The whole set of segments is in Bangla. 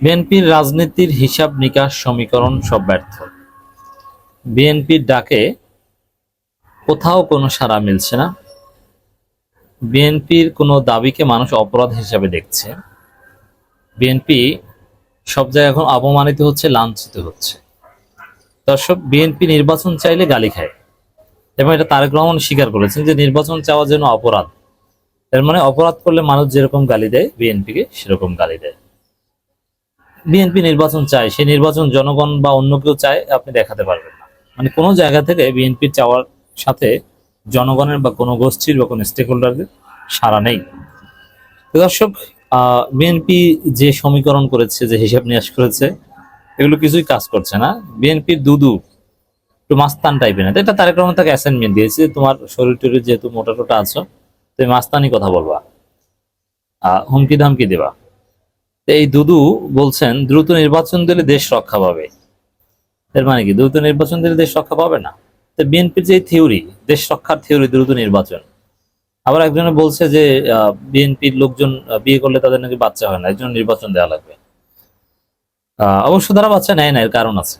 বিএনপির রাজনীতির হিসাব নিকাশ সমীকরণ সব ব্যর্থ। বিএনপির ডাকে কোথাও কোনো সাড়া মিলছে না। বিএনপির কোনো দাবিকে মানুষ অপরাধ হিসাবে দেখছে। বিএনপি সব জায়গায় এখন অপমানিত হচ্ছে, লাঞ্ছিত হচ্ছে। দর্শক, বিএনপি নির্বাচন চাইলে গালি খায়। এবং এটা তারেক রহমান স্বীকার করেছেন যে নির্বাচন চাওয়ার জন্য অপরাধ। এর মানে অপরাধ করলে মানুষ যেরকম গালি দেয়, বিএনপিকে সেরকম গালি দেয়। বিএনপি নির্বাচন চায়, সেই নির্বাচন জনগণ বা অন্য কেউ চায়, আপনি দেখাতে পারবেন না। মানে কোনো জায়গা থেকে বিএনপির চাওয়ার সাথে জনগণের বা কোনো গোষ্ঠীর বা কোনো স্টেক হোল্ডারদের সারা নেই দর্শক বিএনপি যে সমীকরণ করেছে, যে হিসাব নিকাশ করেছে, এগুলো কিছুই কাজ করছে না। বিএনপির দুদু, একটু মাস্তান টাইপের না। এটা তারেক রহমান তাকে অ্যাসাইনমেন্ট দিয়েছে, তোমার শরীর টরীর যেহেতু মোটা টোটা আছো, তুমি মাস্তানি কথা বলবা। হুমকি ধামকি দেবা। এই দুদু বলছেন, দ্রুত নির্বাচন দিলে দেশ রক্ষা পাবে। এর মানে কি? দ্রুত নির্বাচন দিলে দেশ রক্ষা পাবে না? তো বিএনপির যে থিওরি, দেশ রক্ষার থিওরি, দ্রুত নির্বাচন। আবার একজনে বলছে যে বিএনপির লোকজন বিয়ে করলে তাদের নাকি বাচ্চা হয় না একজন নির্বাচন দেওয়া লাগবে। অবশ্য তারা বাচ্চা নেয় না, এর কারণ আছে।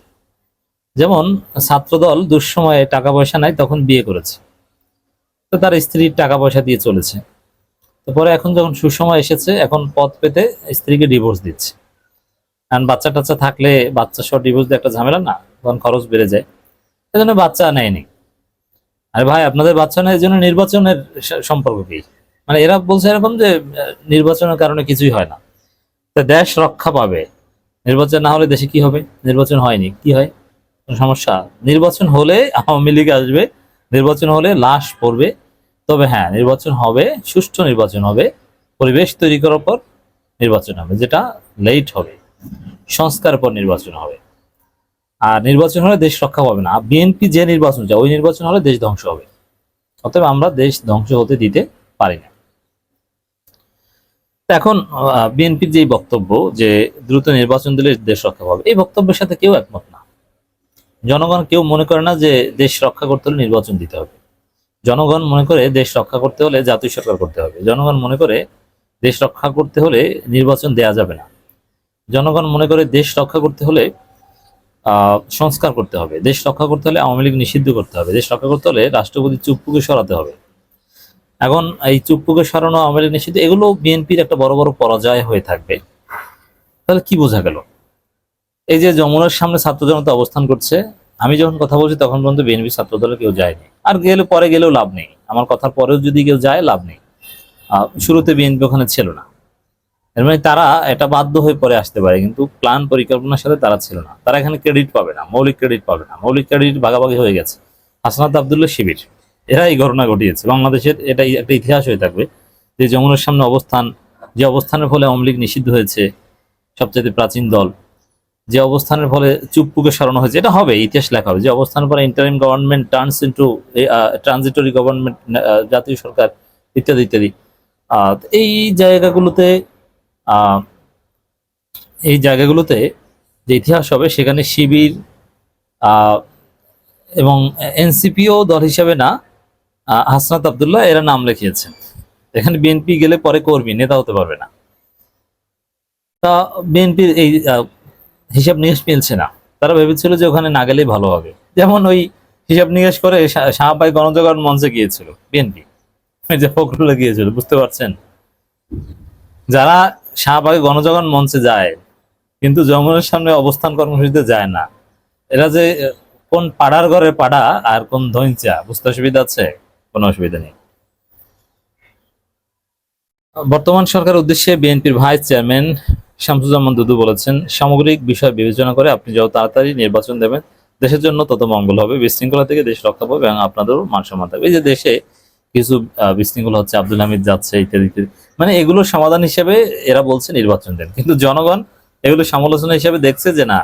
যেমন, ছাত্রদল দুঃসময়ে টাকা পয়সা নাই তখন বিয়ে করেছে। তো তার স্ত্রীর টাকা পয়সা দিয়ে চলেছে। পরে এখন যখন সুসময় এসেছে, এখন পথ পেতে স্ত্রীকে ডিভোর্স দিচ্ছে। কারণ বাচ্চা টাচ্চা থাকলে বাচ্চা সহ ডিভোর্স দিয়ে একটা ঝামেলা না, তখন খরচ বেড়ে যায়। সেজন্য বাচ্চা নেয়নি। আরে ভাই, আপনাদের বাচ্চা নেয় জন্য নির্বাচনের সম্পর্ক কি? মানে এরা বলছে এরকম যে নির্বাচনের কারণে কিছুই হয় না। তো দেশ রক্ষা পাবে। নির্বাচন না হলে দেশে কি হবে? নির্বাচন হয়নি। কি হয়? সমস্যা? নির্বাচন হলে আওয়ামী লীগ আসবে। নির্বাচন হলে লাশ পড়বে। তবে হ্যাঁ নির্বাচন হবে, সুষ্ঠু নির্বাচন হবে, পরিবেশ তৈরি করার পর নির্বাচন হবে, যেটা লেট হবে সংস্কার পর নির্বাচন হবে। আর নির্বাচন হলে দেশ রক্ষা পাবে না। বিএনপি যে নির্বাচন চায়, ওই নির্বাচন হলে দেশ ধ্বংস হবে। অতএব আমরা দেশ ধ্বংস হতে দিতে পারি না। এখন বিএনপির যে বক্তব্য যে দ্রুত নির্বাচন দিলে দেশ রক্ষা পাবে, এই বক্তব্যের সাথে কেউ একমত না। জনগণ কেউ মনে করে না যে দেশ রক্ষা করতে হলে নির্বাচন দিতে হবে। জনগণ মনে করে দেশ রক্ষা করতে হলে জাতীয় সরকার করতে হবে। জনগণ মনে করে দেশ রক্ষা করতে হলে নির্বাচন দেয়া যাবে না। জনগণ মনে করে দেশ রক্ষা করতে হলে সংস্কার করতে হবে। দেশ রক্ষা করতে হলে আওয়ামী লীগ নিষিদ্ধ করতে হবে। দেশ রক্ষা করতে হলে রাষ্ট্রপতি চুপ্পুকে সরাতে হবে। এখন এই চুপ্পুকে সরানো, আওয়ামী লীগ নিষিদ্ধ, এগুলো বিএনপির একটা বড় বড় পরাজয় হয়ে থাকবে। তাহলে কি বোঝা গেল? এই যে যমুনার সামনে ছাত্র জনতা অবস্থান করছে আমি যখন কথা বলছি, তখন পর্যন্ত বিএনপি ছাত্র দলে কেউ যায়নি। আর গেলে পরে গেলেও লাভ নেই। আমার কথার পরেও যদি কেউ যায়, লাভ নেই। শুরুতে বিএনপি ওখানে ছিল না। এর মানে তারা এটা বাধ্য হয়ে পরে আসতে পারে, কিন্তু প্ল্যান পরিকল্পনার সাথে তারা ছিল না। তারা এখানে ক্রেডিট পাবে না, মৌলিক ক্রেডিট পাবে না। মৌলিক ক্রেডিট ভাগাভাগি হয়ে গেছে। হাসনাত আবদুল্লাহ শিবির, এরা এই ঘটনা ঘটিয়েছে। বাংলাদেশের এটা একটা ইতিহাস হয়ে থাকবে যে যমুনার সামনে অবস্থান, যে অবস্থানের ফলে আওয়ামী লীগ নিষিদ্ধ হয়েছে সবচেয়ে প্রাচীন দল। যে অবস্থানের ফলে চুপ্পুকে সরানো হয়েছে, এটা হবে, ইতিহাস লেখা হবে। যে অবস্থানের পরে interim government turns into transitory government জাতীয় সরকার, ইত্যাদি ইত্যাদি। এই জায়গাগুলোতে এই জায়গাগুলোতে যে ইতিহাস হবে, সেখানে শিবির এবং এনসিপিও দল হিসাবে না হাসনাত আবদুল্লাহ এরা নাম লিখিয়েছেন। এখানে বিএনপি গেলে পরে কর্মী, নেতা হতে পারবে না। তা বিএনপির এই হিসাব নিকাশ মিলছে না। তারা ভেবেছিল যে ওখানে না গেলেই ভালো হবে। যেমন ওই হিসাব নিকাশ করে শাহবাই গণজাগরণ মঞ্চে গিয়েছিল, বিএনপি। যে ফখরুল্লাহ গিয়েছিল, বুঝতে পারছেন? যারা শাহবাগে গণজাগরণ মঞ্চে যায়, কিন্তু যমুনের সামনে অবস্থান কর্মসূচিতে যায় না, এরা যে কোন পাড়ার ঘরে পাড়া আর কোন ধৈঞ্চা বুঝতে অসুবিধা আছে? কোনো অসুবিধা নেই। বর্তমান সরকার উদ্দেশ্যে বিএনপির ভাইস চেয়ারম্যান শামসুজ্জামান দুদু বলেছেন, সামগ্রিক বিষয় বিবেচনা করে আপনি যত তাড়াতাড়ি নির্বাচন দেবেন, দেশের জন্য তত মঙ্গল হবে। বিশৃঙ্খলা থেকে দেশ রক্ষা পাবে এবং আপনাদেরও মান সম্মান থাকবে। এই যে দেশে কিছু বিশৃঙ্খলা হচ্ছে, আব্দুল হামিদ যাচ্ছে, ইত্যাদি ইত্যাদি। মানে এগুলোর সমাধান হিসেবে এরা বলছে নির্বাচন দেন। কিন্তু জনগণ এগুলো সমালোচনা হিসেবে দেখছে যে না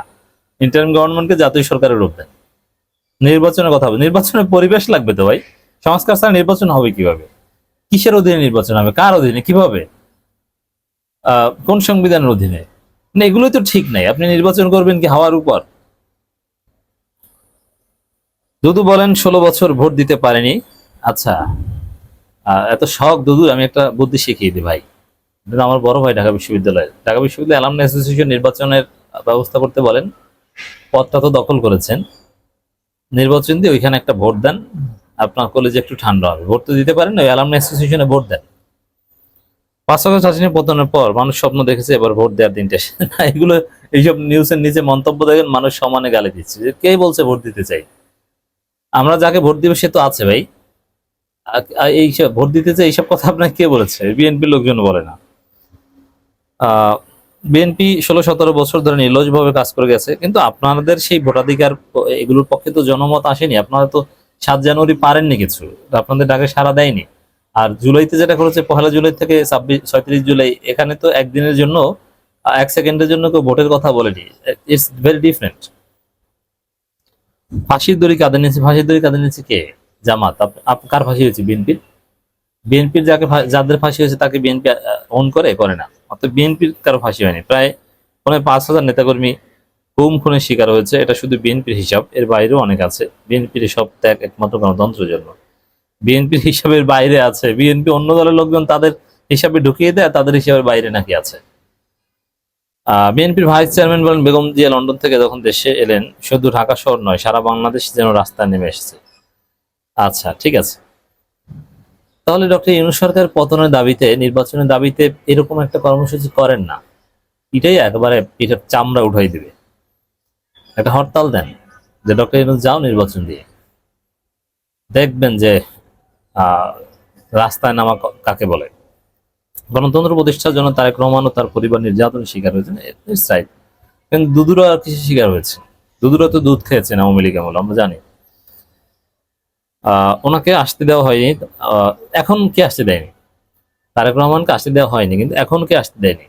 ইন্টারিম গভর্নমেন্টকে জাতীয় সরকারের রূপ দেন। নির্বাচনের কথা হবে। নির্বাচনের পরিবেশ লাগবে তো ভাই। সংস্কার ছাড়া নির্বাচন হবে কীভাবে? কিসের অধীনে নির্বাচন হবে? কার অধীনে? কীভাবে? কোন সংবিধানের অধীনে? না, এগুলোই তো ঠিক নাই। আপনি নির্বাচন করবেন কি হাওয়ার উপর? দুদু বলেন, ষোলো বছর ভোট দিতে পারেনি। আচ্ছা এত শখ, দুদু, আমি একটা বুদ্ধি শিখিয়ে দিই ভাই। আমার বড় ভাই ঢাকা বিশ্ববিদ্যালয়ে ঢাকা বিশ্ববিদ্যালয় অ্যালামনি অ্যাসোসিয়েশন নির্বাচনের ব্যবস্থা করতে বলেন, পদটা তো দখল করেছেন। নির্বাচন দিয়ে ওইখানে একটা ভোট দেন। আপনার কলেজে একটু ঠান্ডা হবে। ভোট তো দিতে পারেন, ওই অ্যালামনি অ্যাসোসিয়েশনে ভোট দেন। পাঁচ হাজার চাষিনী পতনের পর মানুষ স্বপ্ন দেখেছে এবার ভোট দেওয়ার দিনটা। এগুলো এইসব নিউজের নিচে মন্তব্য দেখেন, মানুষ সমানে গালি দিচ্ছে। যে কে বলছে ভোট দিতে চাই? আমরা যাকে ভোট দিব সে তো আছে ভাই। এইসব ভোট দিতে চাই এইসব কথা আপনাকে কে বলেছে? বিএনপির লোকজন বলে না। বিএনপি ষোলো সতেরো বছর ধরে নির্লজভাবে কাজ করে গেছে, কিন্তু আপনাদের সেই ভোটাধিকার এগুলোর পক্ষে তো জনমত আসেনি। আপনারা তো সাত জানুয়ারি পারেননি কিছু। আপনাদের ডাকে সারা দেয়নি। আর জুলাইতে যেটা করেছে, পহেলা জুলাই থেকে ছাব্বিশ, ছয়ত্রিশ জুলাই, এখানে তো একদিনের জন্য এক সেকেন্ডের জন্য কেউ ভোটের কথা বলেনি। ইটস ভেরি ডিফারেন্ট ফাঁসির দড়ি কাঁদে নিয়েছে, ফাঁসির দড়ি কাঁদে নিয়েছে কে? জামাত। কার ফাঁসি হয়েছে? বিএনপির বিএনপির যাকে যাদের ফাঁসি হয়েছে তাকে বিএনপি অন করে করে না। অর্থাৎ বিএনপির কারও ফাঁসি হয়নি। প্রায় পনেরো, পাঁচ হাজার নেতাকর্মী গুম খুনের শিকার হয়েছে। এটা শুধু বিএনপির হিসাব, এর বাইরেও অনেক আছে। বিএনপির সব ত্যাগ একমাত্র গণতন্ত্রের জন্য। বিএনপির হিসাবের বাইরে আছে। বিএনপি অন্য দলের লোকজন তাদের হিসাবে ঢুকিয়ে দেয়, তাদের হিসাবের বাইরে নাকি আছে। বিএনপির ভাইস চেয়ারম্যান বলেন, বেগম জিয়া লন্ডন থেকে যখন দেশে এলেন, শুধু ঢাকা শহর নয়, সারা বাংলাদেশ যেন রাস্তায় নেমে এসেছে। আচ্ছা ঠিক আছে। তাহলে ডক্টর ইউনুস সরকার পতনের দাবিতে, নির্বাচনের দাবিতে এরকম একটা কর্মসূচি করেন না। এটাই একবারে পিঠের চামড়া উঠাই দিবে। একটা হরতাল দেন যে, ডক্টর ইউনুস, যাও নির্বাচন দিয়ে। দেখবেন যে রাস্তায় নামা কাকে বলে? গণতন্ত্র প্রতিষ্ঠার জন্য তারেক রহমান ও তার পরিবার নির্যাতনের শিকার হয়েছেন রাইট কিন্তু দুদুরা কিছু শিকার হয়েছে? দুদুরা তো দুধ খেয়েছেন আওয়ামী লীগ আমল, আমরা জানি। ওনাকে আসতে দেওয়া হয়নি এখন কে আসতে দেয়নি? তারেক রহমানকে আসতে দেওয়া হয়নি, কিন্তু এখন কে আসতে দেয়নি?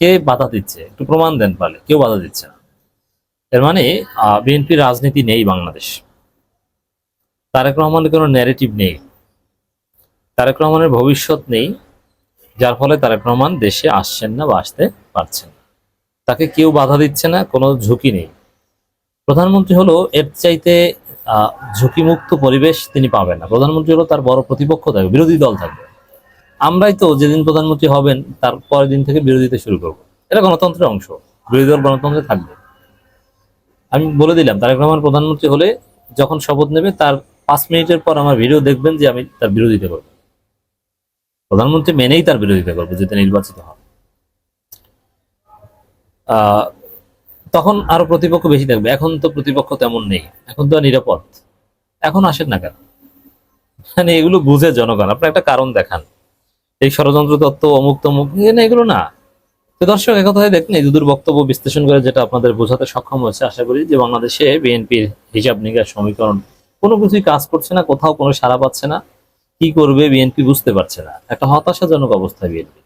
কে বাধা দিচ্ছে? একটু প্রমাণ দেন পারলে কেউ বাধা দিচ্ছে না। এর মানে বিএনপি রাজনীতি নেই বাংলাদেশ। তারেক রহমানের কোনো ন্যারেটিভ নেই। তারেক রহমানের ভবিষ্যৎ নেই, যার ফলে তারেক রহমান দেশে আসছেন না বা আসতে পারছেন তাকে কেউ বাধা দিচ্ছে না, কোনো ঝুঁকি নেই। প্রধানমন্ত্রী হলো এর চাইতে ঝুঁকিমুক্ত পরিবেশ তিনি পাবেন না। প্রধানমন্ত্রী হলো তার বড় প্রতিপক্ষ থাকবে, বিরোধী দল থাকবে। আমরাই তো যেদিন প্রধানমন্ত্রী হবেন, তার পরের দিন থেকে বিরোধিতা শুরু করব। এটা গণতন্ত্রের অংশ, বিরোধী দল গণতন্ত্রে থাকবে। আমি বলে দিলাম, তারেক রহমান প্রধানমন্ত্রী হলে যখন শপথ নেবে, তার পাঁচ মিনিটের পর আমার ভিডিও দেখবেন যে আমি তার বিরোধিতা করব। প্রধানমন্ত্রী মেনেই তার বিরোধিতা করবে যদি নির্বাচিত হন। তখন আরও প্রতিপক্ষ বেশি থাকবে। এখন তো প্রতিপক্ষ তেমন নেই। এখন তো নিরাপদ। এখন আসেন না কেন? মানে এগুলো বুঝে জনগণ। আপনার একটা কারণ দেখান। এই ষড়যন্ত্র তত্ত্ব, অমুক তমুক না, এগুলো না। তো দর্শক একথায় দেখুন, এই দুদূর বক্তব্য বিশ্লেষণ করে যেটা আপনাদের বোঝাতে সক্ষম হয়েছে, আশা করি যে বাংলাদেশে বিএনপির হিসাব নিকাশ সমীকরণ কোনো কিছুই কাজ করছে না, কোথাও কোনো সাড়া পাচ্ছে না। কি করবে বিএনপি বুঝতে পারছে না। একটা হতাশাজনক অবস্থা বিএনপি।